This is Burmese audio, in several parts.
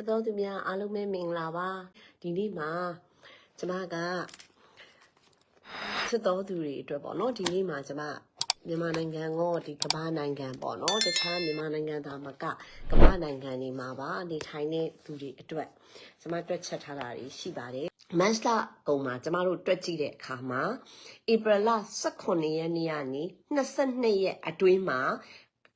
စတော်သူများအားလုံးပဲမင်္ဂလာပါဒီနေ့မှာကျမကစတော်သူတွေအတွက်ပေါ့နော်ဒီနေ့မှာကျမမြန်မာနိုင်ငံကိုဒီကမ္ဘာနိုင်ငံပေါ့နော်တခြားမြန်မာနိုင်ငံသားမကကမ္ဘာနိုင်ငံတွေမှာပါနေထိုင်တဲ့သူတွေအတွက်ကျမတွက်ချက်ထားတာတွေရှိပါတယ်မတ်လကုံမှာကျမတို့တွက်ကြည့်တဲ့အခါမှာဧပြီလ18ရက်နေ့ကနေ22ရက်အတွင်းမှာ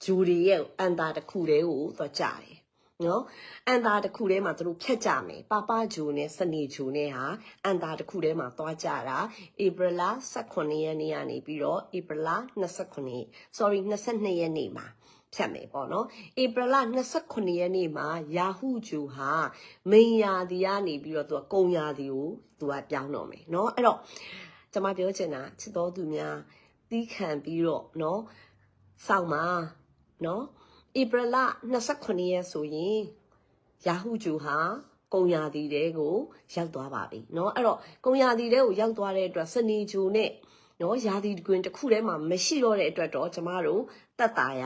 ဂျူရီရဲ့အန်တာတစ်ခုတည်းကိုသွားကြတယ် နော်အန်တာတစ်ခုထဲမှာသူတို့ဖြတ်ကြမယ်ပပဂျိုနဲ့စနေဂျိုနဲ့ဟာအန်တာတစ်ခုထဲမှာသွားကြတာဧပြီလ18ရက်နေ့ကနေပြီးတော့ဧပြီလ29 sorry 22ရက်နေ့မှာဖြတ်မယ်ပေါ့နော်ဧပြီလ29ရက်နေ့မှာယာဟုဂျိုဟာမိန်ယာဒီကနေပြီးတော့သူကကုံယာဒီကိုသူကပြောင်းတော့မယ်နော်အဲ့တော့ကျွန်မပြောချင်တာချစ်တော်သူများတီးခံပြီးတော့နော်စောင့်ပါနော် ဧပြီလ29ရက်ဆိုရင်ယာဟုဂျူဟာကုံယာဒီတဲကိုရောက်သွားပါပြီเนาะအဲ့တော့ကုံယာဒီတဲကိုရောက်သွားတဲ့အတွက်စနေဂျူနဲ့နော်ယာဒီကွင်တစ်ခုထဲမှာမရှိတော့တဲ့အတွက်တော့ကျမတို့တက်တာရ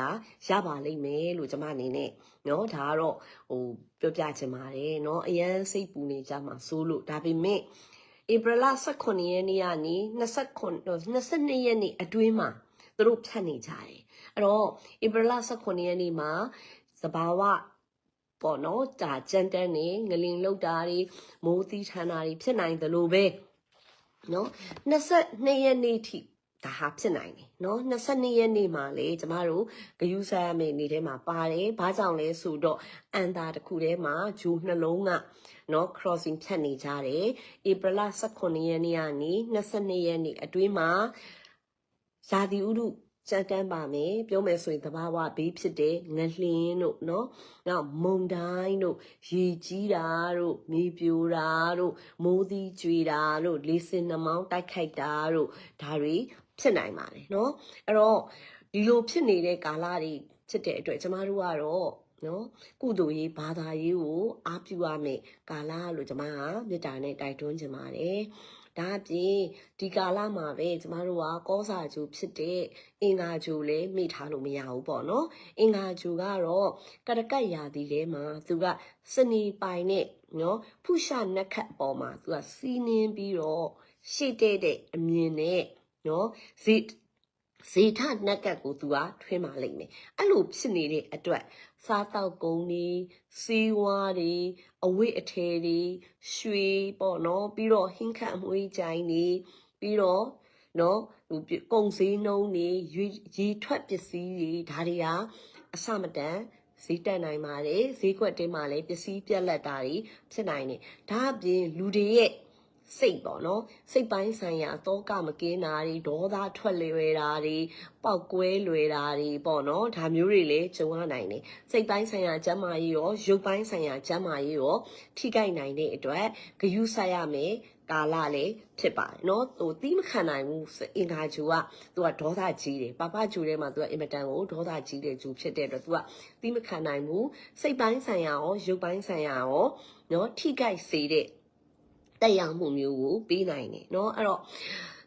ရပါလိမ့်မယ်လို့ကျမအနေနဲ့နော်ဒါကတော့ဟိုပြောပြချင်ပါတယ်နော်အရန်စိတ်ပူနေကြမှာစိုးလို့ဒါပေမဲ့ဧပြီလ18ရက်နေ့ကနေ29 22ရက်နေ့အတွင်းမှာသူတို့ဖြတ်နေကြတယ် အဲ့တော့ဧပြီလ18ရက်နေ့မှာသဘာဝပေါ့နော်ဒါကြမ်းတမ်းနေငလင်လောက်တာတွေမိုးသီးထန်တာတွေဖြစ်နိုင်တယ်လို့ပဲနော်22ရက်နေ့ထိဒါဟာဖြစ်နိုင်တယ်နော်22ရက်နေ့မှာလေကျမတို့ဂယုဆာရမယ့်နေ့ထဲမှာပါတယ်ဘာကြောင့်လဲဆိုတော့အန်တာတစ်ခုထဲမှာဂျူနှလုံးကနော် crossing ဖြတ်နေကြတယ်ဧပြီလ18ရက်နေ့ကနေ22ရက်နေ့အတွင်းမှာရာသီဥတု ကြမ်းတမ်းပါမယ်ပြောမယ်ဆိုရင်တဘာဝဘေးဖြစ်တဲ့ငလင်းတို့နော်နောက်မုန်တိုင်းတို့ရေကြီးတာတို့မြေပြိုတာတို့မိုးသီးကြွေတာတို့လေစင်နှမောင်းတိုက်ခိုက်တာတို့ဒါတွေဖြစ်နိုင်ပါတယ်နော်အဲ့တော့ဒီလိုဖြစ်နေတဲ့ကာလတွေဖြစ်တဲ့အတွက်ကျမတို့ကတော့နော်ကုသိုလ်ရေးဘာသာရေးကိုအားပြုရမယ်ကာလလို့ကျမကမေတ္တာနဲ့တိုက်တွန်းချင်ပါတယ် ဒါအပြင်ဒီကာလမှာပဲကျမတို့ကကောစာဂျူဖြစ်တဲ့အင်္ဂါဂျူလည်းမိထားလို့မရဘူးပေါ့နော်အင်္ဂါဂျူကတော့ကရကတ်ရာသီထဲမှာသူကစနီပိုင်နဲ့နော်ဖုရှာနက်ခတ်အပေါ်မှာသူကစီးနင်းပြီးတော့ရှေ့တဲ့တဲ့အမြင်နဲ့နော်ဇိဇေထနက်ကတ်ကိုသူကထွင်းมาလိမ့်မယ်အဲ့လိုဖြစ်နေတဲ့အတွက် စားတောက်ကုန်တွေစီးဝါးတွေအဝိအထည်တွေရွှေပေါ့နော်ပြီးတော့ဟင်းခတ်အမွေးကြိုင်တွေပြီးတော့နော်ဟိုကုံစည်းနှုံးတွေရေရေထွက်ပစ္စည်းတွေဒါတွေကအစမတန်ဈေးတက်နိုင်ပါတယ်ဈေးကွက်တင်းမှာလည်းပစ္စည်းပြက်လက်တာတွေဖြစ်နိုင်တယ်ဒါအပြင်လူတွေရဲ့ စိတ်ပေါ့နော်စိတ်ပိုင်းဆိုင်ရာတောကမကင်းတာတွေဒေါသထွက်လွယ်တာတွေပောက်ကွဲလွယ်တာတွေပေါ့နော်ဒါမျိုးတွေလည်းကြုံရနိုင်တယ်စိတ်ပိုင်းဆိုင်ရာကျန်းမာရေးရောရုပ်ပိုင်းဆိုင်ရာကျန်းမာရေးရောထိခိုက်နိုင်တဲ့အတွက်ဂယုဆိုင်ရမယ်ကာလလည်းဖြစ်ပါတယ်เนาะဟိုတီးမခံနိုင်ဘူးအင်္ဂါဂျူကသူကဒေါသကြီးတယ်ပပဂျူထဲမှာသူကအင်မတန်ကိုဒေါသကြီးတဲ့ဂျူဖြစ်တဲ့အတွက်သူကတီးမခံနိုင်ဘူးစိတ်ပိုင်းဆိုင်ရာရောရုပ်ပိုင်းဆိုင်ရာရောเนาะထိခိုက်စေတဲ့ တက်ရောက်မှုမျိုးကိုပေးနိုင်တယ်เนาะအဲ့တော့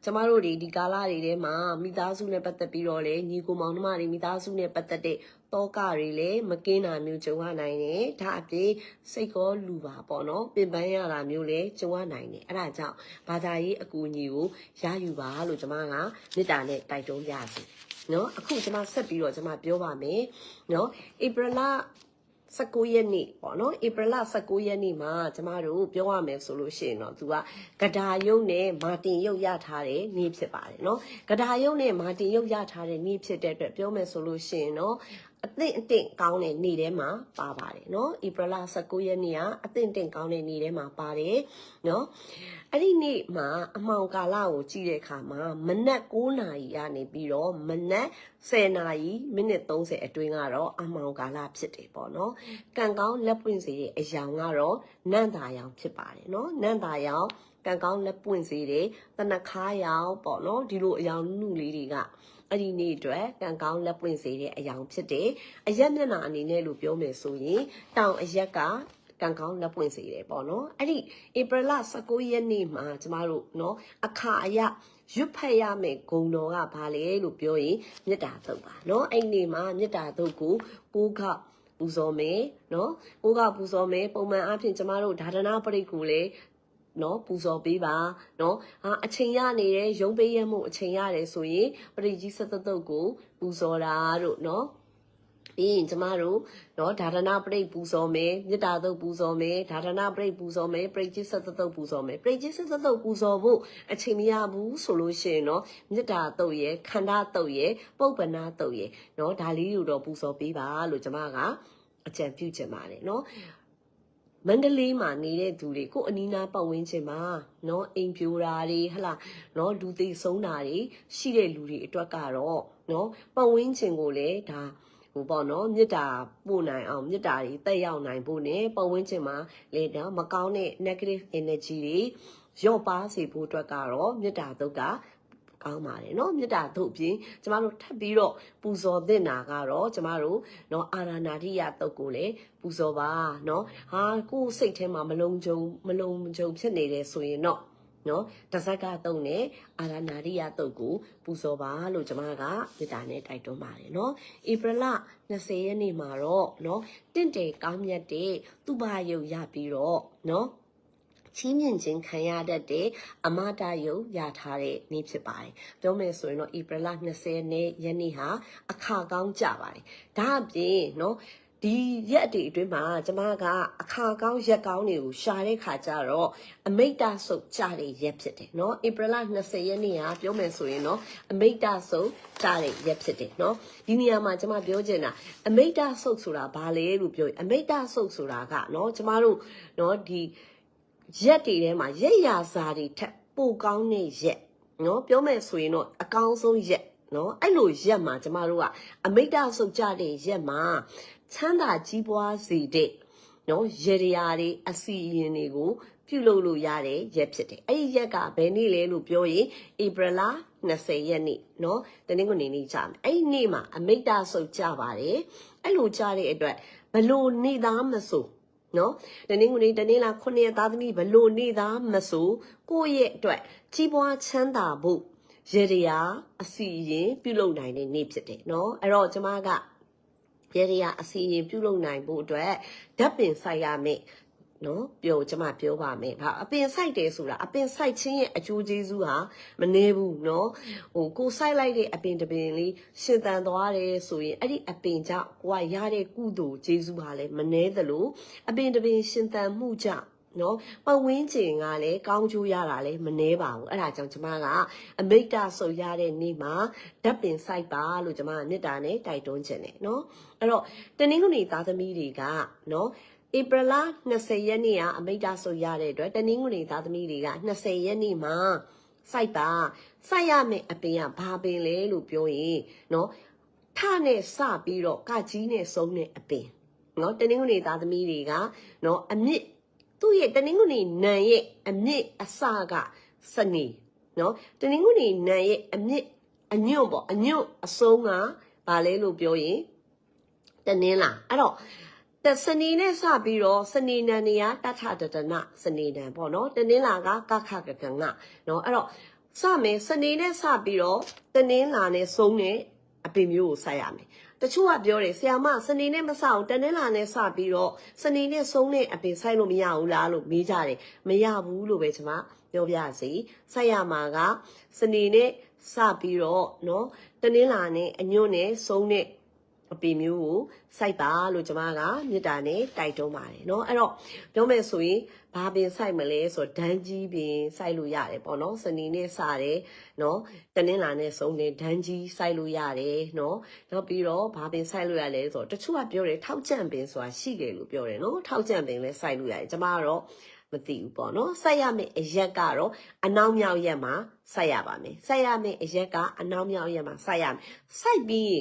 ကျမတို့ဒီဒီကာလတွေထဲမှာမိသားစုနဲ့ပတ်သက်ပြီးတော့လေညီကိုမောင်နှမတွေမိသားစုနဲ့ပတ်သက်တဲ့တောကတွေလည်းမကင်းတာမျိုးကြုံရနိုင်တယ်ဒါအပြင်စိတ်ကောလူပါပေါ့နော်ပင်ပန်းရတာမျိုးလည်းကြုံရနိုင်တယ်အဲ့ဒါကြောင့်ဘာသာရေးအကူအညီကိုရယူပါလို့ကျမကမေတ္တာနဲ့တိုက်တွန်းပြစီနော်အခုကျမဆက်ပြီးတော့ကျမပြောပါမယ်နော်ဧပြီလ 19ရက်နေ့ပေါ့နော်ဧပြီလ19ရက်နေ့မှာကျမတို့ပြောရမယ်ဆိုလို့ရှိရင်တော့သူကဂဒါယုံနဲ့မာတင်ယုတ်ရထားတဲ့နေ့ဖြစ်ပါတယ်နော်ဂဒါယုံနဲ့မာတင်ယုတ်ရထားတဲ့နေ့ဖြစ်တဲ့အတွက်ပြောမယ်ဆိုလို့ရှိရင်တော့ အသင့်အတင့်ကောင်းတဲ့နေ့ထဲမှာပါပါတယ်เนาะဧပြီလ19ရက်နေ့ကအသင့်အတင့်ကောင်းတဲ့နေ့ထဲမှာပါတယ်เนาะအဲ့ဒီနေ့မှာအမှောင်ကာလကိုကြည့်တဲ့အခါမှာမနက်9နာရီကနေပြီးတော့မနက်10နာရီမိနစ်30အတွင်းကတော့အမှောင်ကာလဖြစ်တယ်ပေါ့เนาะကံကောင်းလက်ပွင့်စေတဲ့အယောင်ကတော့နန့်တာယောင်ဖြစ်ပါတယ်เนาะနန့်တာယောင်ကံကောင်းလက်ပွင့်စေတဲ့တနခါယောင်ပေါ့เนาะဒီလိုအယောင်နုလေးတွေက အဲ့ဒီနေ့အတွက်ကံကောင်းလက်ပွင့်စေတဲ့အယောင်ဖြစ်တယ်။အရက်မျက်နှာအနေနဲ့လို့ပြောမယ်ဆိုရင်တောင်အရက်ကကံကောင်းလက်ပွင့်စေတယ်ပေါ့နော်။အဲ့ဒီဧပြီလ19ရက်နေ့မှာကျမတို့နော်အခါအရရွတ်ဖတ်ရမယ့်ဂုံတော်ကဘာလဲလို့ပြောရင်မေတ္တာသုတ်ပါနော်။အဲ့ဒီနေ့မှာမေတ္တာသုတ်ကိုကိုးခပူဇော်မယ်နော်ကိုကပူဇော်မယ်ပုံမှန်အားဖြင့်ကျမတို့ဒါဒနာပရိတ်ကိုလည်း နော်ပူဇော်ပေးပါနော်ဟာအချိန်ရနေတယ်ရုံးပေးရမှုအချိန်ရတယ်ဆိုရင်ပရိကြီးစသတုတ်ကိုပူဇော်တာတို့နော်ပြီးရင်ကျမတို့နော်ဒါဒနာပရိတ်ပူဇော်မယ်မေတ္တာတုတ်ပူဇော်မယ်ဒါဒနာပရိတ်ပူဇော်မယ်ပရိကြီးစသတုတ်ပူဇော်မယ်ပရိကြီးစသတုတ်ပူဇော်ဖို့အချိန်မရဘူးဆိုလို့ရှိရင်နော်မေတ္တာတုတ်ရဲ့ခန္ဓာတုတ်ရဲ့ပုပ္ပနာတုတ်ရဲ့နော်ဒါလေးတို့တော့ပူဇော်ပေးပါလို့ကျမကအကြံပြုချင်ပါတယ်နော် မန္တလေးမှာနေတဲ့သူတွေကိုအနီးနားပတ်ဝန်းကျင်မှာเนาะအိမ်ပြိုတာတွေဟလာเนาะလူသိဆုံးတာတွေရှိတဲ့လူတွေအတွက်ကတော့เนาะပတ်ဝန်းကျင်ကိုလည်းဒါဟိုပေါ့နော်မေတ္တာပို့နိုင်အောင်မေတ္တာတွေတက်ရောက်နိုင်ဖို့ ਨੇ ပတ်ဝန်းကျင်မှာလေတော့မကောင်းတဲ့ negative energy တွေရော့ပါစေဖို့အတွက်ကတော့မေတ္တာတုတ်က ကောင်းပါတယ်เนาะမေတ္တာတို့အပြင်ကျမတို့ထပ်ပြီးတော့ပူဇော်သင့်တာကတော့ကျမတို့เนาะအာရဏာတိယတုတ်ကိုလည်းပူဇော်ပါเนาะဟာကိုယ်စိတ်ထဲမှာမလုံးကြုံမလုံးကြုံဖြစ်နေတယ်ဆိုရင်တော့နော်တဇက်ကတုံးနဲ့အာရနာရိယတုတ်ကိုပူဇော်ပါလို့ကျမကမေတ္တာနဲ့တိုက်တွန်းပါတယ်နော်ဧပြီလ20ရက်နေ့မှာတော့နော်တင့်တယ်ကောင်းမြတ်တဲ့သူဘာယုတ်ရပြီးတော့နော် ချင်းမြင့်ခြင်းခံရတတ်တဲ့အမတာယုတ်ရထားတဲ့နေ့ဖြစ်ပါတယ်။ပြောမယ်ဆိုရင်တော့ဧပြီလ20နေ့ရက်နေ့ဟာအခါကောင်းကြပါတယ်။ဒါအပြင်နော်ဒီရက်အတည်အတွင်းမှာကျမကအခါကောင်းရက်ကောင်းတွေကိုရှာတဲ့ခါကျတော့အမိတ်တဆုပ်ကြတဲ့ရက်ဖြစ်တယ်เนาะဧပြီလ20ရက်နေ့ကပြောမယ်ဆိုရင်เนาะအမိတ်တဆုပ်ကြတဲ့ရက်ဖြစ်တယ်เนาะဒီနေရာမှာကျမပြောချင်တာအမိတ်တဆုပ်ဆိုတာဘာလဲလို့ပြောရင်အမိတ်တဆုပ်ဆိုတာကเนาะကျမတို့เนาะဒီ ရက်တွေထဲမှာရက်ရာစာတွေထက်ပိုကောင်းတဲ့ရက်เนาะပြောမယ်ဆိုရင်တော့အကောင်းဆုံးရက်နော်အဲ့လိုရက်မှာကျမတို့ကအမိတ်တဆုပ်ကြတဲ့ရက်မှာချမ်းသာကြီးပွားစေတဲ့နော်ရေရရာတွေအစီအရင်တွေကိုပြုလုပ်လို့ရတဲ့ရက်ဖြစ်တယ်အဲ့ဒီရက်ကဘယ်နေ့လဲလို့ပြောရင်ဧပြီလ20ရက်နေ့နော်တနင်္ဂနွေနေ့ကြာမယ်အဲ့ဒီနေ့မှာအမိတ်တဆုပ်ကြပါတယ်အဲ့လိုကြတဲ့အတွက်ဘလို့နေသားမဆို နော်တနင်္ဂနွေတနင်္လာခုနှစ်ရက်သားသမီးဘလို့နေသားမဆိုကိုယ့်ရဲ့အတွက်ကြီးပွားချမ်းသာဖို့ရေရရာအစီအရင်ပြုလုပ်နိုင်တဲ့နေ့ဖြစ်တယ်နော်အဲ့တော့ကျမကရေရရာအစီအရင်ပြုလုပ်နိုင်ဖို့အတွက်ဓာတ်ပင်ဆိုင်ရမယ် နော်ပြောကျမပြောပါမယ်။ဘာအပင်ဆိုင်တယ်ဆိုတာအပင်ဆိုင်ခြင်းရဲ့အကျိုးကျေးဇူးဟာမနည်းဘူးနော်။ဟိုကိုဆိုင်လိုက်တဲ့အပင်တစ်ပင်လေးရှင်သန်သွားတယ်ဆိုရင်အဲ့ဒီအပင်ကြောင့်ကိုကရတဲ့ကုသိုလ်ကျေးဇူးဟာလည်းမနည်းသလိုအပင်တစ်ပင်ရှင်သန်မှုကြောင့်နော်ပဝင်းကျင်ကလည်းကောင်းကျိုးရတာလည်းမနှဲပါဘူးအဲ့ဒါကြောင့်ကျမကအမိတ်တဆုပ်ရတဲ့နေ့မှာဓာတ်ပင်စိုက်ပါလို့ကျမကမေတ္တာနဲ့တိုက်တွန်းခြင်းတယ်နော်အဲ့တော့တနင်္ဂနွေသားသမီးတွေကနော် ဧပြီလ20ရက်နေ့ကအမိတ်တဆုပ်ရတဲ့အတွက်တနင်္ဂနွေသားသမီးတွေက20ရက်နေ့မှာစိုက်ပါစိုက်ရမယ့်အပင်ကဘာပင်လဲလို့ပြောရင်နော်ထနဲ့စပြီးတော့ကကြီးနဲ့ဆုံးတဲ့အပင်နော်တနင်္ဂနွေသားသမီးတွေကနော်အမြင့်သူ့ရဲ့တနင်္ဂနွေနံရဲ့အမြင့်အစကစနေနော်တနင်္ဂနွေနံရဲ့အမြင့်အညွန့်ပေါ့အညွန့်အဆုံးကဘာလဲလို့ပြောရင်တနင်္လာအဲ့တော့ တစနေနဲ့စပြီးတော့စနေနံနေရတထတတနစနေနံပေါ့နော်တနင်္လာကကခကကငနော်အဲ့တော့စမယ်စနေနဲ့စပြီးတော့တနင်္လာနဲ့ဆုံးတဲ့အပင်မျိုးကိုဆိုက်ရမယ်တချို့ကပြောတယ်ဆရာမစနေနဲ့မစအောင်တနင်္လာနဲ့စပြီးတော့စနေနဲ့ဆုံးတဲ့အပင်ဆိုက်လို့မရဘူးလားလို့မေးကြတယ်မရဘူးလို့ပဲကျွန်မပြောပြစီဆိုက်ရမှာကစနေနဲ့စပြီးတော့နော်တနင်္လာနဲ့အညွန့်နဲ့ဆုံးတဲ့ အပင်မျိုးကိုစိုက်ပါလို့ကျွန်မကမေတ္တာနဲ့တိုက်တွန်းပါတယ်เนาะအဲ့တော့ပြောမယ်ဆိုရင်ဘာပင်စိုက်မလဲဆိုတော့ဒန်းကြီးပင်စိုက်လို့ရတယ်ပေါ့နော်စနေနဲ့စတယ်နော်တနင်္လာနဲ့ဆုံးနေဒန်းကြီးစိုက်လို့ရတယ်နော်နောက်ပြီးတော့ဘာပင်စိုက်လို့ရလဲဆိုတော့တချို့ကပြောတယ်ထောက်ကြံပင်ဆိုတာရှိတယ်လို့ပြောတယ်နော်ထောက်ကြံပင်လည်းစိုက်လို့ရတယ်ကျွန်မကတော့မသိဘူးပေါ့နော်စိုက်ရမယ့်အရက်ကတော့အနောက်မြောက်ရက်မှာစိုက်ရပါမယ်စိုက်ရမယ့်အရက်ကအနောက်မြောက်ရက်မှာစိုက်ရမယ်စိုက်ပြီး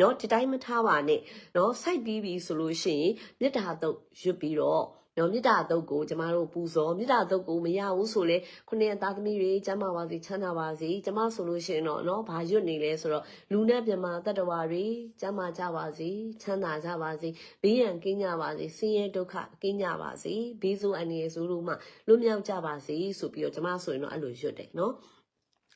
နော်ဒီတိုင်းမထားပါနဲ့နော်စိုက်ပြီးပြီဆိုလို့ရှိရင်မြစ်တာတော့ရွတ်ပြီးတော့နော်မြစ်တာတုတ်ကိုကျမတို့ပူဇော်မြစ်တာတုတ်ကိုမရဘူးဆိုလေခုနှစ်သားသမီးတွေကျမ်းမာပါစေချမ်းသာပါစေကျမဆိုလို့ရှိရင်တော့နော်ဘာရွတ်နေလဲဆိုတော့လူနဲ့မြမတတ္တဝါတွေကျမ်းမာကြပါစေချမ်းသာကြပါစေဘေးရန်ကင်းကြပါစေဆင်းရဲဒုက္ခကင်းကြပါစေဘေးဆိုးအန္တရာယ်ဆိုးတို့မှလွတ်မြောက်ကြပါစေဆိုပြီးတော့ကျမဆိုရင်တော့အဲ့လိုရွတ်တယ်နော်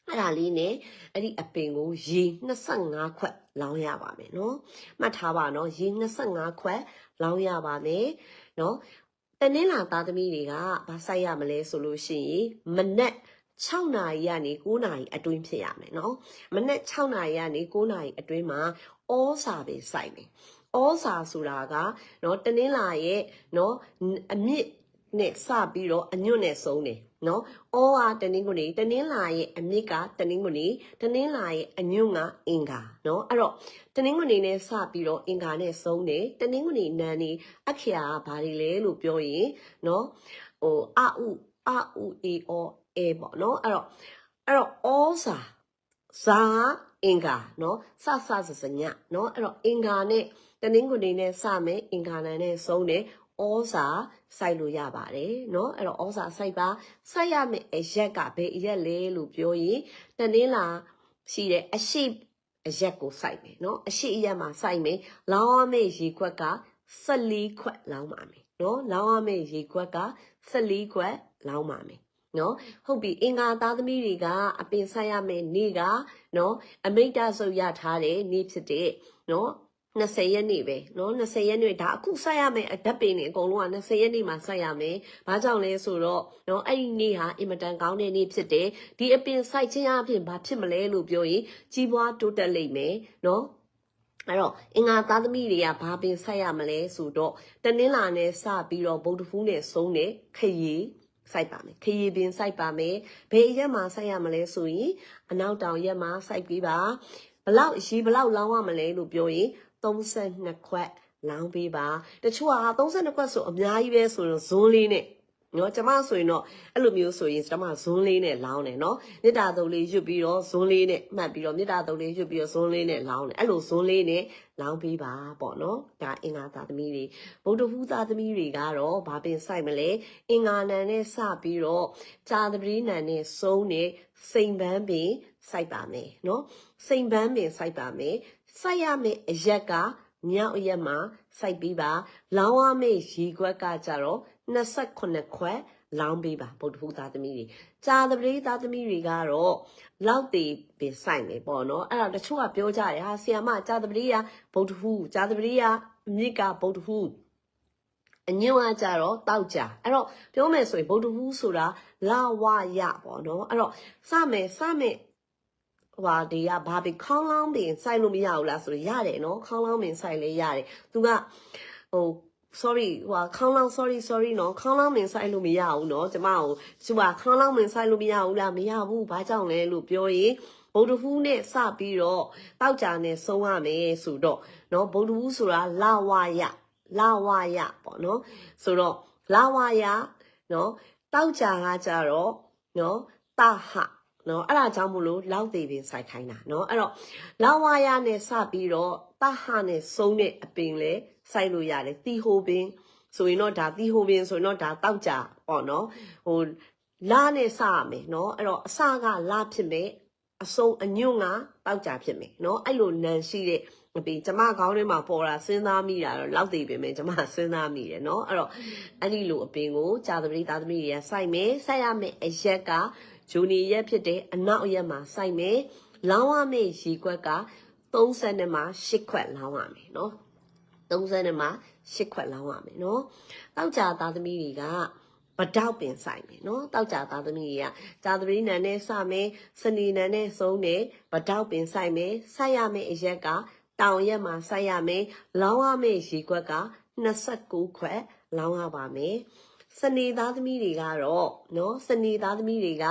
အဲ့ဒါလေးနဲ့အဲ့ဒီအပင်ကိုရေ25ခွက် လောင်းရပါမယ်နော်မှတ်ထားပါနော်ရေ25ခွက်လောင်းရပါမယ်နော်တနင်္လာသားသမီးတွေကဘာဆိုင်ရမလဲဆိုလို့ရှိရင်မနက်6နာရီကနေ9နာရီအတွင်းဖြစ်ရမယ်နော်မနက်6နာရီကနေ9နာရီအတွင်းမှာဩစာပဲစိုက်မယ်ဩစာဆိုတာကနော်တနင်္လာရဲ့နော်အမြင့်နဲ့စပြီးတော့အညွတ်နဲ့ဆုံးတယ် နော်။အောဟာတနင်္ဂနွေတနင်္လာရဲ့အမြစ်ကတနင်္ဂနွေတနင်္လာရဲ့အညွန့်ကအင်္ဂါနော်။အဲ့တော့တနင်္ဂနွေနဲ့စပြီးတော့အင်္ဂါနဲ့ဆုံးတယ်။တနင်္ဂနွေနန်းနေအခရာကဘာတွေလဲလို့ပြောရင်နော်ဟိုအဥအဥအေအောအေပေါ့နော်။အဲ့တော့အဲ့တော့ဩစာဇာအင်္ဂါနော်စစစစညနော်အဲ့တော့အင်္ဂါနဲ့တနင်္ဂနွေနဲ့စမယ်အင်္ဂါနဲ့ဆုံးတယ် ဩစာစိုက်လို့ရပါတယ်เนาะအဲ့တော့ဩစာစိုက်ပါစိုက်ရမယ့်အရက်ကဘယ်အရက်လဲလို့ပြောရင်တနင်္လာရှိတဲ့အရှိအရက်ကိုစိုက်မယ်เนาะအရှိအရက်မှာစိုက်မယ်လောင်းရမယ့်ရေခွက်က14ခွက်လောင်းပါမယ်เนาะလောင်းရမယ့်ရေခွက်က14ခွက်လောင်းပါမယ်နော်ဟုတ်ပြီအင်္ဂါသားသမီးတွေကအပင်ဆိုင်ရမယ်နေ့ကနော်အမိတ်တဆုပ်ရထားတဲ့နေ့ဖြစ်တဲ့နော် 20ရက်နေ့ပဲเนาะ20ရက်နေ့ဒါအခုဆက်ရမယ်အဓာတ်ပင်တွေအကုန်လုံးက20ရက်နေ့မှာဆက်ရမယ်။ဘာကြောင့်လဲဆိုတော့เนาะအဲ့ဒီနေ့ဟာအင်မတန်ကောင်းတဲ့နေ့ဖြစ်တယ်။ဒီအပင်စိုက်ခြင်းအပြင်ဘာဖြစ်မလဲလို့ပြောရင်ကြီးပွားတိုးတက်လိမ့်မယ်เนาะအဲ့တော့အင်္ဂါသားသမီးတွေကဘာပင်ဆက်ရမလဲဆိုတော့တနင်္လာနဲ့စပြီးတော့ဗုဒ္ဓဖူးနဲ့ဆုံးတဲ့ခရီးစိုက်ပါမယ်ခရီးပင်စိုက်ပါမယ်ဘယ်ရက်မှာစိုက်ရမလဲဆိုရင်အနောက်တောင်ရက်မှာစိုက်ပြီးပါဘလောက်ရေဘလောက်လောင်းရမလဲလို့ပြောရင် 32ခွက်လောင်းပေးပါတချို့က32ခွက်ဆိုအများကြီးပဲဆိုတော့ဇွန်းလေးနဲ့နော်ကျမဆိုရင်တော့အဲ့လိုမျိုးဆိုရင်ကျမဇွန်းလေးနဲ့လောင်းတယ်နော်မေတ္တာတုံလေးရွတ်ပြီးတော့ဇွန်းလေးနဲ့မှတ်ပြီးတော့မေတ္တာတုံလေးရွတ်ပြီးတော့ဇွန်းလေးနဲ့လောင်းတယ်အဲ့လိုဇွန်းလေးနဲ့လောင်းပေးပါပေါ့နော်ဒါအင်္ဂါသားသမီးတွေဗုဒ္ဓဟူးသားသမီးတွေကတော့ဘာပင်ဆိုင်မလဲအင်္ဂါနံနဲ့စပြီးတော့ကြာသပတိနံနဲ့စုံးနေစိန်ပန်းပင်စိုက်ပါမယ်နော်စိန်ပန်းပင်စိုက်ပါမယ် စိုက်ရမယ့်အရက်ကမြောက်အရက်မှာစိုက်ပြီးပါလောင်းရမယ့်ရီခွက်ကကြတော့28ခွက်လောင်းပေးပါဗုဒ္ဓဟူသားသမီးတွေကြာသပတေးသားသမီးတွေကတော့လောက်တည်ပင်ဆိုင်နေပေါ့နော်အဲ့တော့တချို့ကပြောကြတယ်ဟာဆီယမကြာသပတေးကဗုဒ္ဓဟူကြာသပတေးကအမြစ်ကဗုဒ္ဓဟူအညွန့်အကြတော့တောက်ကြအဲ့တော့ပြောမယ်ဆိုရင်ဗုဒ္ဓဟူးဆိုတာလာဝရပေါ့နော်အဲ့တော့စမယ်စမယ် ဟွာဒီကဘာဘီခေါင်းလောင်းပင်စိုက်လို့မရဘူးလားဆိုတော့ရတယ်နော်ခေါင်းလောင်းပင်စိုက်လဲရတယ်သူကဟို sorry ဟိုခေါင်းလောင်း sorry sorry နော်ခေါင်းလောင်းပင်စိုက်လို့မရဘူးနော်ကျမကိုသူကခေါင်းလောင်းပင်စိုက်လို့မရဘူးလားမရဘူးဘာကြောင့်လဲလို့ပြောရင်ဗုဒ္ဓဟူးနဲ့စပြီးတော့တောက်ကြနဲ့ဆုံးရမယ်ဆိုတော့နော်ဗုဒ္ဓဟူးဆိုတာလာဝရလာဝရပေါ့နော်ဆိုတော့လာဝရနော်တောက်ကြကကြတော့နော်တဟ နော်အဲ့ဒါကြောင့်မို့လို့လောက်သေးပင်စိုက်ခိုင်းတာနော်အဲ့တော့လာဝါယာနဲ့စပြီးတော့တဟနဲ့စုံတဲ့အပင်လဲစိုက်လို့ရတယ်တီဟိုပင်ဆိုရင်တော့ဒါတီဟိုပင်ဆိုရင်တော့ဒါတောက်ကြပေါ့နော်ဟိုလာနဲ့စရမယ်နော်အဲ့တော့အစကလာဖြစ်မယ်အစုံအညွန့်ကတောက်ကြဖြစ်မယ်နော်အဲ့လိုနန်ရှိတဲ့အပင်ကျမခေါင်းထဲမှာပေါ်လာစဉ်းစားမိတာတော့လောက်သေးပဲမယ်ကျမစဉ်းစားမိတယ်เนาะအဲ့တော့အဲ့ဒီလိုအပင်ကိုကြာသမီးသားသမီးတွေကစိုက်မယ်စိုက်ရမယ်အရက်က ဂျူနီရက်ဖြစ်တဲ့အနောက်ရက်မှာစိုက်မယ်လောင်းရမယ့်ရေခွက်က30နဲ့မှ8ခွက်လောင်းရမယ်နော်30နဲ့မှ8ခွက်လောင်းရမယ်နော်တောက်ကြသားသမီးတွေကပတောက်ပင်ဆိုင်မယ်နော်တောက်ကြသားသမီးတွေကဂျာသရီနန်နဲ့စမယ်စနေနန်နဲ့ဆုံးတယ်ပတောက်ပင်ဆိုင်မယ်ဆိုက်ရမယ့်အရက်ကတောင်ရက်မှာဆိုက်ရမယ်လောင်းရမယ့်ရေခွက်က29ခွက်လောင်းရပါမယ်။ စနေသားသမီးတွေကတော့နော်စနေသားသမီးတွေက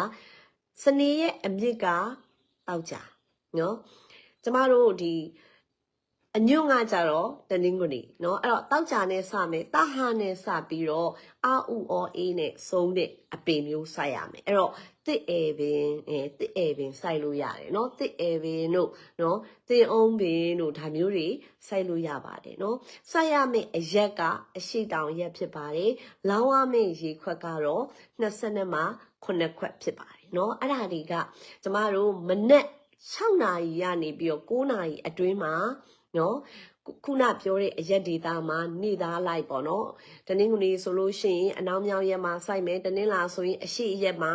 စနေရဲ့အမြစ်ကတောက်ကြနော်ကျမတို့ဒီ အညွန့်ကကြတော့တနင်္ဂနွေเนาะအဲ့တော့တောက်ကြနဲ့စမယ်တဟာနဲ့စပြီးတော့အာဥအောအေးနဲ့ဆုံးတဲ့အပင်မျိုးစိုက်ရမယ်အဲ့တော့တစ်အဲပင်အဲတစ်အဲပင်စိုက်လို့ရတယ်เนาะတစ်အဲပင်တို့เนาะတင်အောင်ပင်တို့ဒါမျိုးတွေစိုက်လို့ရပါတယ်เนาะစိုက်ရမယ့်အရက်ကအရှိတောင်ရက်ဖြစ်ပါတယ်လောင်းရမယ့်ရေခွက်ကတော့20မှ9ခွက်ဖြစ်ပါတယ်เนาะအဲ့ဒါတွေကကျမတို့မနက်6နာရီရနေပြီးတော့9နာရီအတွင်းမှာ နော်ခုနပြောတဲ့အရက်ဒေတာမှာနေသားလိုက်ပေါ့နော်တနင်္ဂနွေဆိုလို့ရှိရင်အနောက်မြောက်ရက်မှာစိုက်မယ်တနင်္လာဆိုရင်အရှိရက်မှာ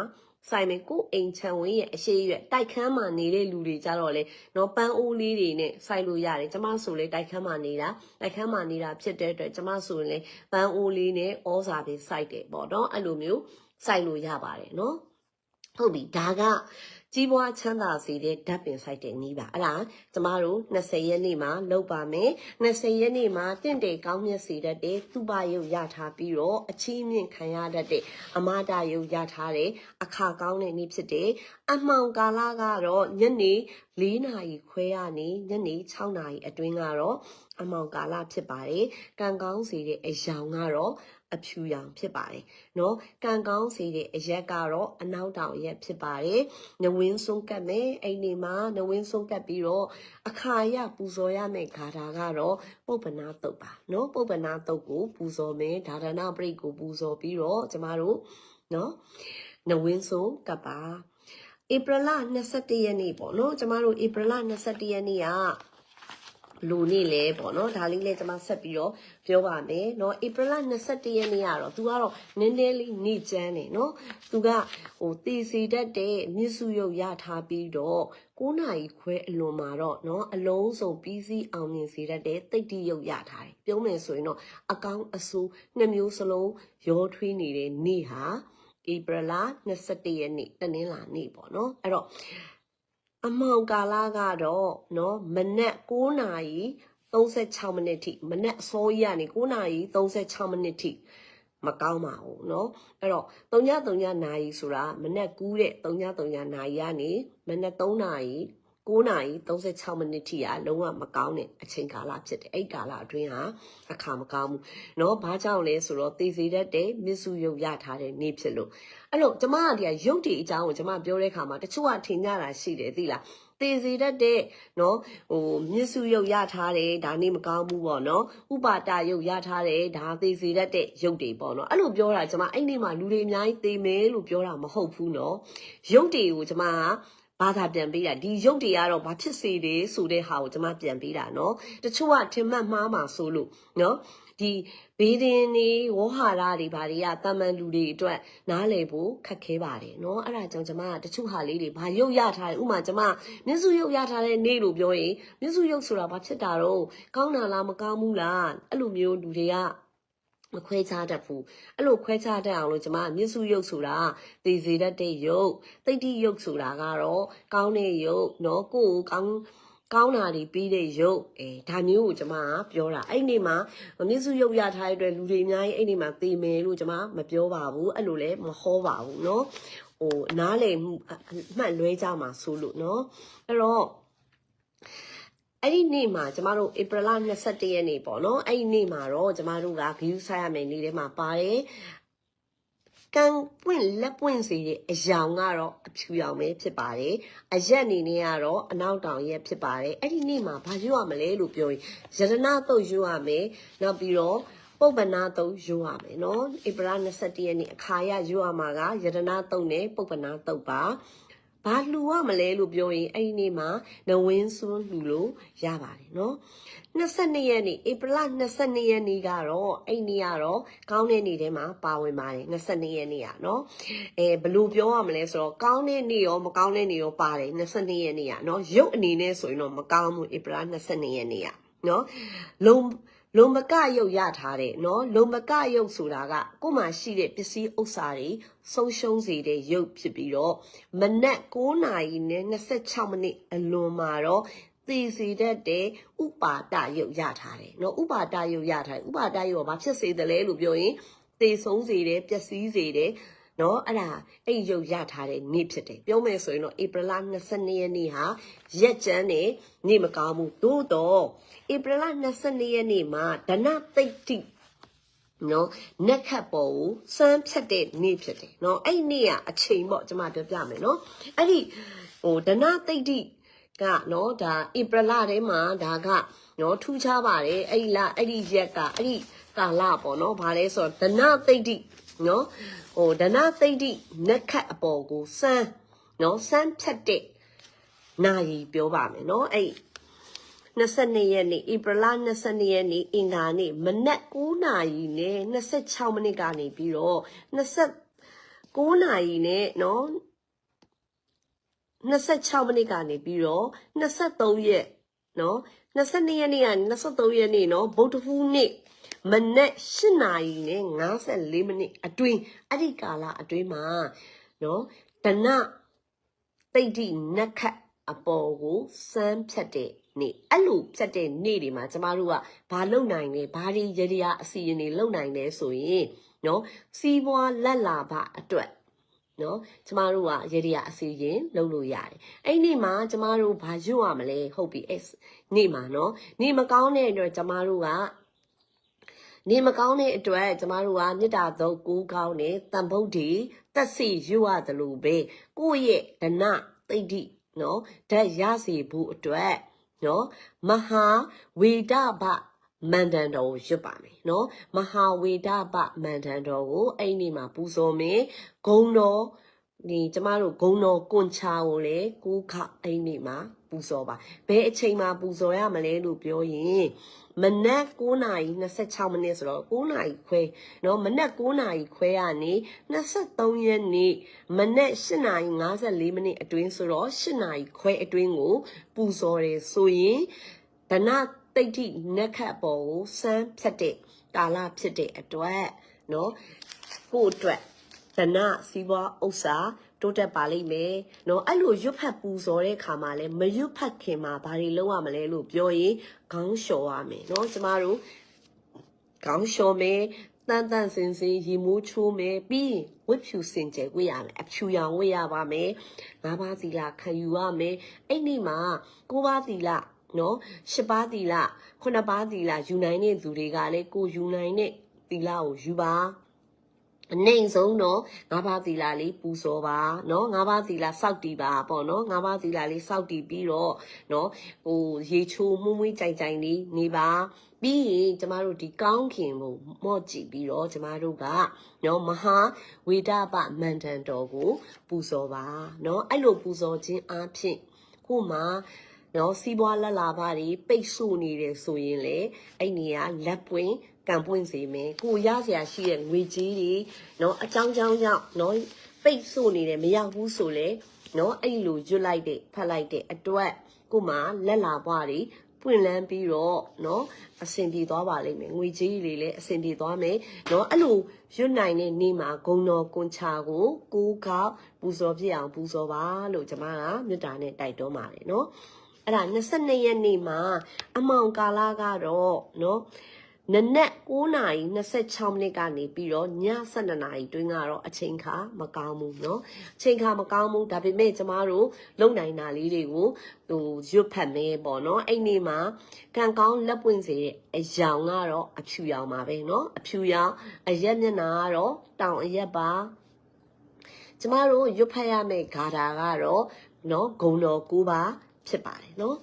စိုက်မယ်ကိုယ်အိမ်ချန်ဝင်းရဲ့အရှိရွက်တိုက်ခန်းမှာနေတဲ့လူတွေကြတော့လေနော်ပန်းအိုးလေးတွေနဲ့စိုက်လို့ရတယ်ကျမဆိုလေတိုက်ခန်းမှာနေတာတိုက်ခန်းမှာနေတာဖြစ်တဲ့အတွက်ကျမဆိုရင်လေပန်းအိုးလေးနဲ့ဩဇာပဲစိုက်တယ်ပေါ့နော်အဲ့လိုမျိုးစိုက်လို့ရပါတယ်နော် ဟုတ်ပြီဒါကကြီးပွားချမ်းသာစေတဲ့ဓာတ်ပင်စိုက်တဲ့နည်းပါအဲ့ဒါကျမတို့20ရက်နေ့မှာလုပ်ပါမယ်20ရက်နေ့မှာတင့်တယ်ကောင်းမြတ်စေတတ်တဲ့သူပယုတ်ရထားပြီးတော့အချီးမြင့်ခံရတတ်တဲ့အမာတာယုတ်ရထားတဲ့အခါကောင်းတဲ့နေ့ဖြစ်တယ်အမှောင်ကာလကတော့ညနေ4နာရီခွဲရနေညနေ6နာရီအတွင်းကတော့အမှောင်ကာလဖြစ်ပါတယ်ကံကောင်းစေတဲ့အယောင်ကတော့ အဖြူရောင်ဖြစ်ပါတယ်နော်ကံကောင်းစေတဲ့အရက်ကတော့အနောက်တောင်ရက်ဖြစ်ပါတယ်နဝင်းဆုံးကတ်မယ်အဲ့ဒီမှာနဝင်းဆုံးကတ်ပြီးတော့အခါရပူဇော်ရမယ်ဂါထာကတော့ပုပ္ပနာတုတ်ပါနော်ပုပ္ပနာတုတ်ကိုပူဇော်မယ်ဒါရဏပရိတ်ကိုပူဇော်ပြီးတော့ကျမတို့နော်နဝင်းဆုံးကတ်ပါဧပြီလ21ရက်နေ့ပေါ့နော်ကျမတို့ဧပြီလ21ရက်နေ့က လူနေလဲပေါ့နော်ဒါလေးလဲကျွန်မဆက်ပြီးတော့ပြောပါမယ်เนาะဧပြီလ21ရက်နေ့ကတော့သူကတော့နည်းနည်းလေးနေချမ်းတယ်เนาะသူကဟိုတည်စီတတ်တဲ့မြစ်စုရုပ်ရထားပြီးတော့9နာရီခွဲအလွန်မှာတော့เนาะအလုံးစုံပြီးစီးအောင်မြင်စေတတ်တဲ့တိတ်တိရုပ်ရထားတယ်ပြောမယ်ဆိုရင်တော့အကောင်းအဆိုးနှစ်မျိုးစလုံးရောထွေးနေတဲ့နေ့ဟာဧပြီလ21ရက်နေ့တနင်္လာနေ့ပေါ့နော်အဲ့တော့ အမောင်ကာလကတော့เนาะမနက်9နာရီ36မိနစ်ထိမနက်အစောကြီးကနေ9နာရီ36မိနစ်ထိမကောင်းပါဘူးเนาะအဲ့တော့3ည3ညနာရီဆိုတာမနက်ကူးတဲ့3ည3ညနာရီကနေမနက်3နာရီ 9နာရီ36မိနစ်ထိကလုံးဝမကောင်းတဲ့အချိန်ကာလဖြစ်တယ်အဲ့ဒီကာလအတွင်းဟာအခါမကောင်းဘူးเนาะဘာကြောင့်လဲဆိုတော့သိစေတတ်တဲ့မစ္စုယုတ်ရထားတဲ့နေ့ဖြစ်လို့အဲ့လိုကျမကဒီကရုပ်တည်အကြောင်းကိုကျမပြောတဲ့အခါမှာတချို့ကထင်ကြတာရှိတယ်သိလားသေစေတတ်တဲ့နော်ဟိုမြစ်စုရုပ်ရထားတယ်ဒါနေမကောင်းဘူးပေါ့နော်ဥပါတရုပ်ရထားတယ်ဒါသေစေတတ်တဲ့ရုပ်တွေပေါ့နော်အဲ့လိုပြောတာကျွန်မအဲ့ဒီမှာလူတွေအများကြီးသေမယ်လို့ပြောတာမဟုတ်ဘူးနော်ရုပ်တွေကိုကျွန်မက ဘာသာပြန်ပေးတာဒီရုပ်တွေကတော့ဘာဖြစ်စေတယ်ဆိုတဲ့ဟာကိုကျွန်မပြန်ပေးတာเนาะတချို့ကထင်မှတ်မှားမှာဆိုလို့เนาะဒီဘေးဒင်းနေဝေါဟာရတွေဘာတွေကတာမန်လူတွေအတွက်နားလည်ဖို့ခက်ခဲပါတယ်เนาะအဲ့ဒါကြောင့်ကျွန်မကတချို့ဟာလေးတွေဘာရုပ်ရထားတယ်ဥမာကျွန်မမျက်စုရုပ်ရထားတဲ့နေ့လို့ပြောရင်မျက်စုရုပ်ဆိုတာဘာဖြစ်တာတော့ကောင်းတာလားမကောင်းဘူးလားအဲ့လိုမျိုးလူတွေက မခွဲခြားတတ်ဘူးအဲ့လိုခွဲခြားတတ်အောင်လို့ကျွန်မမျက်စုရုပ်ဆိုတာသိစေတတ်တဲ့ရုပ်သိတိရုပ်ဆိုတာကတော့ကောင်းတဲ့ရုပ်เนาะကိုယ်ကိုကောင်းကောင်းတာတွေပြီးတဲ့ရုပ်အဲဒါမျိုးကိုကျွန်မကပြောတာအဲ့ဒီနေ့မှာမျက်စုရုပ်ရထားတဲ့အတွက်လူတွေအများကြီးအဲ့ဒီနေ့မှာသိမယ်လို့ကျွန်မမပြောပါဘူးအဲ့လိုလည်းမဟောပါဘူးเนาะဟိုနားလည်မှုအမှတ်လွဲကြမှာဆိုလို့เนาะအဲ့တော့ အဲ့ဒီနေ့မှာကျမတို့ဧပြီလ21ရက်နေ့ပေါ့နော်အဲ့ဒီနေ့မှာတော့ကျမတို့ကဂယူးဆိုင်ရမယ်နေ့ထဲမှာပါတယ်ကံပွင့်လက်ပွင့်စီတဲ့အယောင်ကတော့အဖြူရောင်ပဲဖြစ်ပါတယ်အရက်အနေနဲ့ကတော့အနောက်တောင်ရက်ဖြစ်ပါတယ်အဲ့ဒီနေ့မှာဘာယူရမလဲလို့ပြောရင်ယရနာတုတ်ယူရမယ်နောက်ပြီးတော့ပုပ္ပနာတုတ်ယူရမယ်နော်ဧပြီလ21ရက်နေ့အခါရယူရမှာကယရနာတုတ်နဲ့ပုပ္ပနာတုတ်ပါ ဘာလှူရမလဲလို့ပြောရင်အဲ့ဒီနေ့မှာနဝင်းစွန်းလှူလို့ရပါတယ်နော်22ရက်နေ့ဧပြီလ22ရက်နေ့ကတော့အဲ့ဒီနေ့ကတော့ကောင်းတဲ့နေ့ထဲမှာပါဝင်ပါတယ်22ရက်နေ့อ่ะเนาะအဲဘယ်လိုပြောရမလဲဆိုတော့ကောင်းတဲ့နေ့ရောမကောင်းတဲ့နေ့ရောပါတယ်22ရက်နေ့อ่ะเนาะရုပ်အနေနဲ့ဆိုရင်တော့မကောင်းဘူးဧပြီလ22ရက်နေ့อ่ะเนาะလုံ လုံမကရုပ်ရထားတဲ့နော်လုံမကရုပ်ဆိုတာကကိုယ်မှာရှိတဲ့ပစ္စည်းဥစ္စာတွေဆုံးရှုံးစေတဲ့ရုပ်ဖြစ်ပြီးတော့မနက်9နာရီနဲ့26မိနစ်အလွန်မှာတော့သိစေတတ်တဲ့ဥပါဒရုပ်ရထားတယ်နော်ဥပါဒရုပ်ရထားဥပါဒရုပ်ကဘာဖြစ်စေတယ်လဲလို့ပြောရင်သေဆုံးစေတယ်ပျက်စီးစေတယ် နော်အဲ့ဒါအဲ့ရုပ်ရထားတဲ့နေ့ဖြစ်တယ်ပြောမယ်ဆိုရင်တော့ဧပြီလ22ရက်နေ့ဟာရက်ကျန်းနဲ့နေ့မကောင်းဘူးသို့တော့ဧပြီလ22ရက်နေ့မှာဒနသိတ်တိနော်နက်ခတ်ပေါ်ကိုစမ်းဖြတ်တဲ့နေ့ဖြစ်တယ်နော်အဲ့နေ့ကအချိန်ပေါ့ကျွန်မပြောပြမယ်နော်အဲ့ဒီဟိုဒနသိတ်တိကနော်ဒါဧပြီလထဲမှာဒါကနော်ထူးခြားပါတယ်အဲ့ဒီလအဲ့ဒီရက်ကအဲ့ဒီကာလပေါ့နော်ဘာလဲဆိုတော့ဒနသိတ်တိ နော်ဟိုဒနသိတ်တိနက်ခတ်အပေါ်ကိုစမ်းနော်စမ်းဖြတ်တဲ့နာရီပြောပါမယ်နော်အဲ့22ရက်နေ့ဧပြီလ22ရက်နေ့အင်္ဂါနေ့မနက်9နာရီနဲ့26မိနစ်ကနေပြီးတော့20 9နာရီနဲ့နော်26မိနစ်ကနေပြီးတော့23ရက်နော်22ရက်နေ့ကနေ23ရက်နေ့နော်ဗုဒ္ဓဟူးနေ့ မနက်8နာရီနဲ့54မိနစ်အတွင်းအဲ့ဒီကာလအတွင်းမှာနော်တနတိတ်တိနက်ခတ်အပေါ်ကိုစမ်းဖြတ်တဲ့နေ့အဲ့လိုဖြတ်တဲ့နေ့တွေမှာကျမတို့ကဘာလုပ်နိုင်လဲဘာတွေရရအစီအရင်တွေလုပ်နိုင်လဲဆိုရင်နော်စီးပွားလက်လာပါအတွက်နော်ကျမတို့ကရေဒီယာအစီရင်လုပ်လို့ရတယ်အဲ့ဒီနေ့မှာကျမတို့ဘာရွတ်ရမလဲဟုတ်ပြီအဲ့နေ့မှာနော်နေ့မကောင်းတဲ့အတွက်ကျမတို့က နေမကောင်းတဲ့အတွက်ကျမတို့ကမေတ္တာသောကိုးကောင်းတဲ့တန်ဖို့ဒီတက်စီရွတ်ရတယ်လို့ပဲကိုယ့်ရဲ့ဒနသိဋ္ဌိနော်ဓာတ်ရစီဖို့အတွက်နော်မဟာဝေဒဗမန္တန်တော်ကိုရွတ်ပါမယ်နော်မဟာဝေဒဗမန္တန်တော်ကိုအဲ့ဒီမှာပူဇော်မယ်ဂုံတော်ဒီကျမတို့ဂုံတော်ကွန်ချာကိုလည်းကိုးခအဲ့ဒီမှာ ပူဇော်ပါဘယ်အချိန်မှာပူဇော်ရမလဲလို့ပြောရင်မနက်9:26မိနစ်ဆိုတော့9နာရီခွဲเนาะမနက်9နာရီခွဲကနေ23ရက်နေ့မနက်8:54မိနစ်အတွင်းဆိုတော့8နာရီခွဲအတွင်းကိုပူဇော်တယ်ဆိုရင်ဒနတိတ်တိနက်ခတ်ပေါ်ကိုစမ်းဖြတ်တဲ့ကာလဖြစ်တဲ့အတွက်เนาะကိုယ့်အတွက်ဒနစီးပွားဥစ္စာ တိုးတက်ပါလိမ့်မယ်။နော်အဲ့လိုရွတ်ဖတ်ပူဇော်တဲ့ခါမှာလဲမရွတ်ဖတ်ခင်မှာဘာတွေလုပ်ရမလဲလို့ပြောရင်ခေါင်းလျှော်ရမယ်နော်ကျမတို့ခေါင်းလျှော်မယ်တန်တန်စင်စင်ရီမိုးချိုးမယ်ပြီးဝတ်ဖြူစင်ကြယ်ဝတ်ရမယ်အဖြူရောင်ဝတ်ရပါမယ်ငါးပါးသီလခံယူရမယ်အဲ့ဒီမှာကိုးပါးသီလနော်ရှစ်ပါးသီလခုနှစ်ပါးသီလယူနိုင်တဲ့သူတွေကလည်းကိုယူနိုင်တဲ့သီလကိုယူပါ အနိုင်ဆုံးတော့ငါးပါးသီလလေးပူဇော်ပါเนาะငါးပါးသီလစောက်တည်ပါပေါ့เนาะငါးပါးသီလလေးစောက်တည်ပြီးတော့เนาะဟိုရေချိုးမှုမွေးကြိုင်ကြိုင်လေးနေပါပြီးရင်ကျမတို့ဒီကောင်းခင်ကိုမော့ကြည့်ပြီးတော့ကျမတို့ကเนาะမဟာဝေဒပမန္တန်တော်ကိုပူဇော်ပါเนาะအဲ့လိုပူဇော်ခြင်းအပြင်ကိုမှနော်စီးပွားလက်လာပါတွေပိတ်ဆို့နေတယ်ဆိုရင်လေအဲ့နေရလက်ပွင့် ကံပွင့်စေမယ်ကိုရစရာရှိတဲ့ငွေကြီးတွေနော်အကြောင်းကြောင်းကြောင့်နော်ပိတ်ဆို့နေတယ်မရောက်ဘူးဆိုလေနော်အဲ့လိုရွတ်လိုက်တဲ့ဖတ်လိုက်တဲ့အတွက်ကိုမှလက်လာပွားတွေပွင့်လန်းပြီးတော့เนาะအဆင်ပြေသွားပါလိမ့်မယ်ငွေကြီးတွေလည်းအဆင်ပြေသွားမယ်เนาะအဲ့လိုရွတ်နိုင်တဲ့နေ့မှာဂုံတော်ကွန်ချာကိုကိုးကောက်ပူဇော်ပြအောင်ပူဇော်ပါလို့ကျွန်မကမေတ္တာနဲ့တိုက်တွန်းပါတယ်เนาะအဲ့ဒါ22ရက်နေ့မှာအမောင်ကာလကတော့เนาะ နနက်9:26မိနစ်ကနေပြီးတော့ည7:00နာရီတွင်းကတော့အချိန်ခါမကောင်းဘူးเนาะအချိန်ခါမကောင်းဘူးဒါပေမဲ့ကျမတို့လုံနိုင်တာလေးတွေကိုဟိုရွတ်ဖတ်မယ်ပေါ့เนาะအဲ့ဒီမှာကံကောင်းလက်ပွင့်စေတဲ့အယောင်ကတော့အဖြူရောင်ပါပဲเนาะအဖြူရောင်အရက်မျက်နှာကတော့တောင်အရက်ပါကျမတို့ရွတ်ဖတ်ရမယ့်ဂါထာကတော့เนาะဂုံတော်9ပါးဖြစ်ပါတယ်เนาะ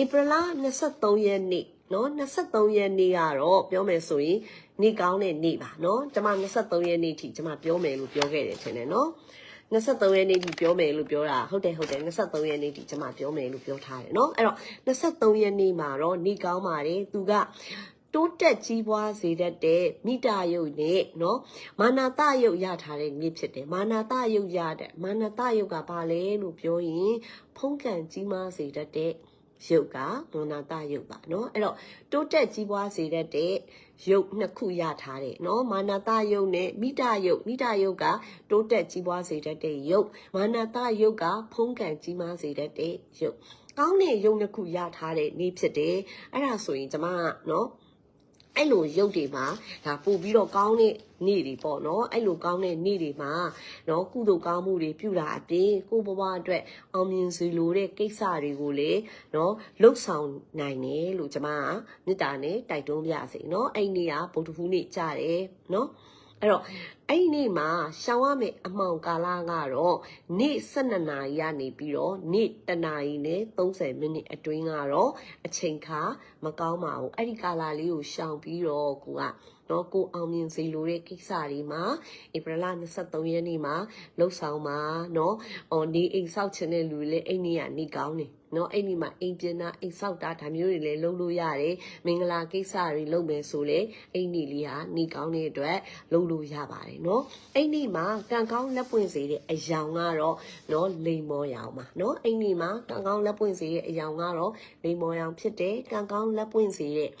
ဧပြီလ23ရက်နေ့ နော်23ရက်နေ့ကတော့ပြောမယ်ဆိုရင်နေ့ကောင်းတဲ့နေ့ပါနော်ကျွန်မ23ရက်နေ့ထိကျွန်မပြောမယ်လို့ပြောခဲ့တယ်ထင်တယ်နော်23ရက်နေ့ထိပြောမယ်လို့ပြောတာဟုတ်တယ်ဟုတ်တယ်23ရက်နေ့ထိကျွန်မပြောမယ်လို့ပြောထားတယ်เนาะအဲ့တော့23ရက်နေ့မှာတော့နေ့ကောင်းပါတယ်သူကတိုးတက်ကြီးပွားစေတတ်တဲ့မိတာယုတ်နဲ့เนาะမာနာတယုတ်ရထားတဲ့နေ့ဖြစ်တယ်မာနာတယုတ်ရတဲ့မာနာတယုတ်ကဘာလဲလို့ပြောရင်ဖုံးကန်ကြီးမားစေတတ်တဲ့ ရုပ်ကမောနာတရုပ်ပါเนาะအဲ့တော့တိုးတက်ကြီးပွားစေတတ်တဲ့ရုပ်နှစ်ခုရထားတယ်เนาะမာနာတရုပ်နဲ့မိတရုပ်မိတရုပ်ကတိုးတက်ကြီးပွားစေတတ်တဲ့ရုပ်မာနာတရုပ်ကဖုံးကန်ကြီးမားစေတတ်တဲ့ရုပ်ကောင်းတဲ့ရုပ်နှစ်ခုရထားတဲ့နေ့ဖြစ်တယ်အဲ့ဒါဆိုရင်ကျမကเนาะ အဲ့လိုရုပ်တွေမှာဒါပို့ပြီးတော့ကောင်းတဲ့နေ့တွေပေါ့နော်အဲ့လိုကောင်းတဲ့နေ့တွေမှာနော်ကုသိုလ်ကောင်းမှုတွေပြုတာအပြင်ကိုဘဝအတွက်အောင်မြင်စေလိုတဲ့ကိစ္စတွေကိုလေနော်လှုပ်ဆောင်နိုင်တယ်လို့ကျွန်မကမေတ္တာနဲ့တိုက်တွန်းပြစေနော်အဲ့နေ့ကဗုဒ္ဓဟူးနေ့ကြတယ်နော် အဲ့တော့အဲ့ဒီနေ့မှာရှောင်းရမယ့်အမှောင်ကာလကတော့နေ့12နာရီကနေပြီးတော့နေ့1နာရီနဲ့30မိနစ်အတွင်းကတော့အချိန်ခါမကောင်းပါဘူးအဲ့ဒီကာလလေးကိုရှောင်ပြီးတော့ကိုက နော်ကိုအောင်မြင်စေလိုတဲ့ကိစ္စတွေမှာဧပြီလ23ရက်နေ့မှာလှုပ်ဆောင်မှာနော်ဟောနေအိမ်ဆောက်ခြင်းတဲ့လူတွေလည်းအိမ်နေရနေကောင်းနေနော်အဲ့ဒီမှာအိမ်ပြင်တာအိမ်ဆောက်တာဒါမျိုးတွေလည်းလုပ်လို့ရတယ်မင်္ဂလာကိစ္စတွေလုပ်မယ်ဆိုလေအိမ်နေလေးဟာနေကောင်းတဲ့အတွက်လုပ်လို့ရပါတယ်နော်အိမ်နေမှာကံကောင်းလက်ပွင့်စေတဲ့အယောင်ကတော့နော်လိမ်မော်ရောင်ပါနော်အိမ်နေမှာကံကောင်းလက်ပွင့်စေတဲ့အယောင်ကတော့လိမ်မော်ရောင်ဖြစ်တယ်ကံကောင်းလက်ပွင့်စေတဲ့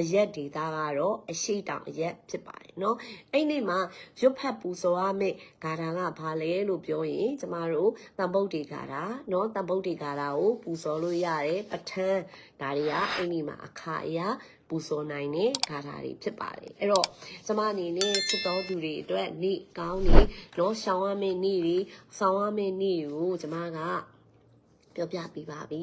အရက်ဒေတာကတော့အရှိတောင်အရက်ဖြစ်ပါတယ်เนาะအဲ့ဒီမှာရွတ်ဖတ်ပူဇော်ရမယ့်ဂါထာကဘာလဲလို့ပြောရင်ကျမတို့တန်ပုတ်တေဂါထာเนาะတန်ပုတ်တေဂါထာကိုပူဇော်လို့ရတယ်ပဋ္ဌာန်းဒါတွေကအဲ့ဒီမှာအခါအရာပူဇော်နိုင်တဲ့ဂါထာတွေဖြစ်ပါတယ်အဲ့တော့ကျမအနေနဲ့ချစ်တော်သူတွေအတွက်နေ့ကောင်းနေเนาะရှောင်းရမယ့်နေ့တွေဆောင်းရမယ့်နေ့တွေကိုကျမကပြောပြပေးပါပြီ